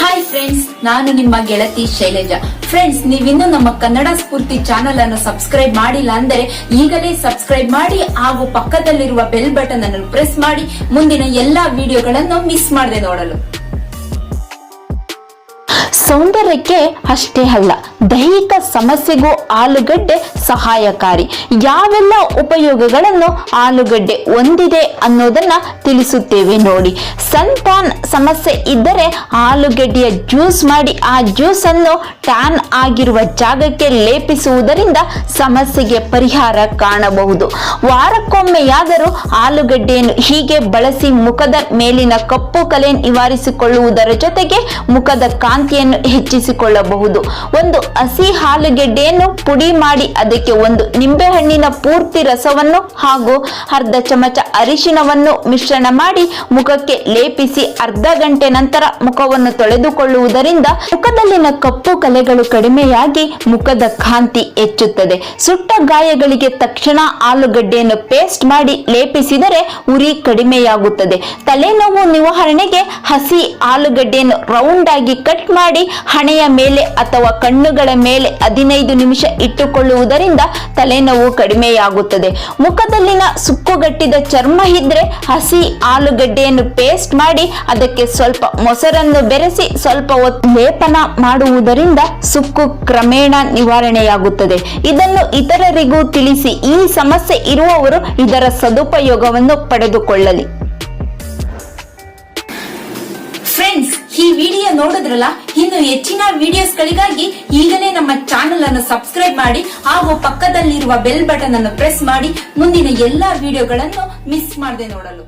Hi friends ನಾನು ನಿಮ್ಮ ಗೆಳತಿ ಶೈಲಜಾ. ಫ್ರೆಂಡ್ಸ್ ನೀವಿನ್ನು ನಮ್ಮ ಕನ್ನಡ ಸ್ಫೂರ್ತಿ ಚಾನೆಲ್ ಅನ್ನು ಸಬ್ಸ್ಕ್ರೈಬ್ ಮಾಡಿಲ್ಲ ಅಂದರೆ ಈಗಲೇ ಸಬ್ಸ್ಕ್ರೈಬ್ ಮಾಡಿ, ಹಾಗೂ ಪಕ್ಕದಲ್ಲಿರುವ ಬೆಲ್ ಬಟನ್ ಅನ್ನು ಪ್ರೆಸ್ ಮಾಡಿ, ಮುಂದಿನ ಎಲ್ಲಾ ವಿಡಿಯೋಗಳನ್ನು ಮಿಸ್ ಮಾಡದೆ ನೋಡಲು. ಸೌಂದರ್ಯಕ್ಕೆ ಅಷ್ಟೇ ಅಲ್ಲ, ದೈಹಿಕ ಸಮಸ್ಯೆಗೂ ಆಲೂಗಡ್ಡೆ ಸಹಾಯಕಾರಿ. ಯಾವೆಲ್ಲ ಉಪಯೋಗಗಳನ್ನು ಆಲೂಗಡ್ಡೆ ಹೊಂದಿದೆ ಅನ್ನೋದನ್ನ ತಿಳಿಸುತ್ತೇವೆ ನೋಡಿ. ಸಂತಾನ್ ಸಮಸ್ಯೆ ಇದ್ದರೆ ಆಲೂಗಡ್ಡೆಯ ಜ್ಯೂಸ್ ಮಾಡಿ, ಆ ಜ್ಯೂಸನ್ನು ಟ್ಯಾನ್ ಆಗಿರುವ ಜಾಗಕ್ಕೆ ಲೇಪಿಸುವುದರಿಂದ ಸಮಸ್ಯೆಗೆ ಪರಿಹಾರ ಕಾಣಬಹುದು. ವಾರಕ್ಕೊಮ್ಮೆಯಾದರೂ ಆಲೂಗಡ್ಡೆಯನ್ನು ಹೀಗೆ ಬಳಸಿ ಮುಖದ ಮೇಲಿನ ಕಪ್ಪು ಕಲೆ ನಿವಾರಿಸಿಕೊಳ್ಳುವುದರ ಜೊತೆಗೆ ಮುಖದ ಕಾಂತಿಯನ್ನು ಹೆಚ್ಚಿಸಿಕೊಳ್ಳಬಹುದು. ಒಂದು ಹಸಿ ಆಲೂಗೆಡ್ಡೆಯನ್ನು ಪುಡಿ ಮಾಡಿ, ಅದಕ್ಕೆ ಒಂದು ನಿಂಬೆಹಣ್ಣಿನ ಪೂರ್ತಿ ರಸವನ್ನು ಹಾಗೂ ಅರ್ಧ ಚಮಚ ಅರಿಶಿನವನ್ನು ಮಿಶ್ರಣ ಮಾಡಿ ಮುಖಕ್ಕೆ ಲೇಪಿಸಿ, ಅರ್ಧ ಗಂಟೆ ನಂತರ ಮುಖವನ್ನು ತೊಳೆದುಕೊಳ್ಳುವುದರಿಂದ ಮುಖದಲ್ಲಿನ ಕಪ್ಪು ಕಲೆಗಳು ಕಡಿಮೆಯಾಗಿ ಮುಖದ ಕಾಂತಿ ಹೆಚ್ಚುತ್ತದೆ. ಸುಟ್ಟ ಗಾಯಗಳಿಗೆ ತಕ್ಷಣ ಆಲೂಗಡ್ಡೆಯನ್ನು ಪೇಸ್ಟ್ ಮಾಡಿ ಲೇಪಿಸಿದರೆ ಉರಿ ಕಡಿಮೆಯಾಗುತ್ತದೆ. ತಲೆನೋವು ನಿವಾರಣೆಗೆ ಹಸಿ ಆಲೂಗಡ್ಡೆಯನ್ನು ರೌಂಡ್ ಆಗಿ ಕಟ್ ಮಾಡಿ ಹಣೆಯ ಮೇಲೆ ಅಥವಾ ಕಣ್ಣುಗಳ ಮೇಲೆ ಹದಿನೈದು ನಿಮಿಷ ಇಟ್ಟುಕೊಳ್ಳುವುದರಿಂದ ತಲೆನೋವು ಕಡಿಮೆಯಾಗುತ್ತದೆ. ಮುಖದಲ್ಲಿನ ಸುಕ್ಕುಗಟ್ಟಿದ ಚರ್ಮ ಇದ್ರೆ ಹಸಿ ಆಲೂಗಡ್ಡೆಯನ್ನು ಪೇಸ್ಟ್ ಮಾಡಿ ಅದಕ್ಕೆ ಸ್ವಲ್ಪ ಮೊಸರನ್ನು ಬೆರೆಸಿ ಸ್ವಲ್ಪ ಹೊತ್ತು ಲೇಪನ ಮಾಡುವುದರಿಂದ ಸುಕ್ಕು ಕ್ರಮೇಣ ನಿವಾರಣೆಯಾಗುತ್ತದೆ. ಇದನ್ನು ಇತರರಿಗೂ ತಿಳಿಸಿ ಈ ಸಮಸ್ಯೆ ಇರುವವರು ಇದರ ಸದುಪಯೋಗವನ್ನು ಪಡೆದುಕೊಳ್ಳಲಿ. ಈ ವಿಡಿಯೋ ನೋಡಿದ್ರಲ್ಲ? ಇನ್ನು ಹೆಚ್ಚಿನ ವಿಡಿಯೋಸ್ ಗಳಿಗಾಗಿ ಈಗಲೇ ನಮ್ಮ ಚಾನೆಲ್ ಅನ್ನು ಸಬ್ಸ್ಕ್ರೈಬ್ ಮಾಡಿ ಹಾಗೂ ಪಕ್ಕದಲ್ಲಿರುವ ಬೆಲ್ ಬಟನ್ ಅನ್ನು ಪ್ರೆಸ್ ಮಾಡಿ, ಮುಂದಿನ ಎಲ್ಲಾ ವಿಡಿಯೋಗಳನ್ನು ಮಿಸ್ ಮಾಡದೆ ನೋಡಲು.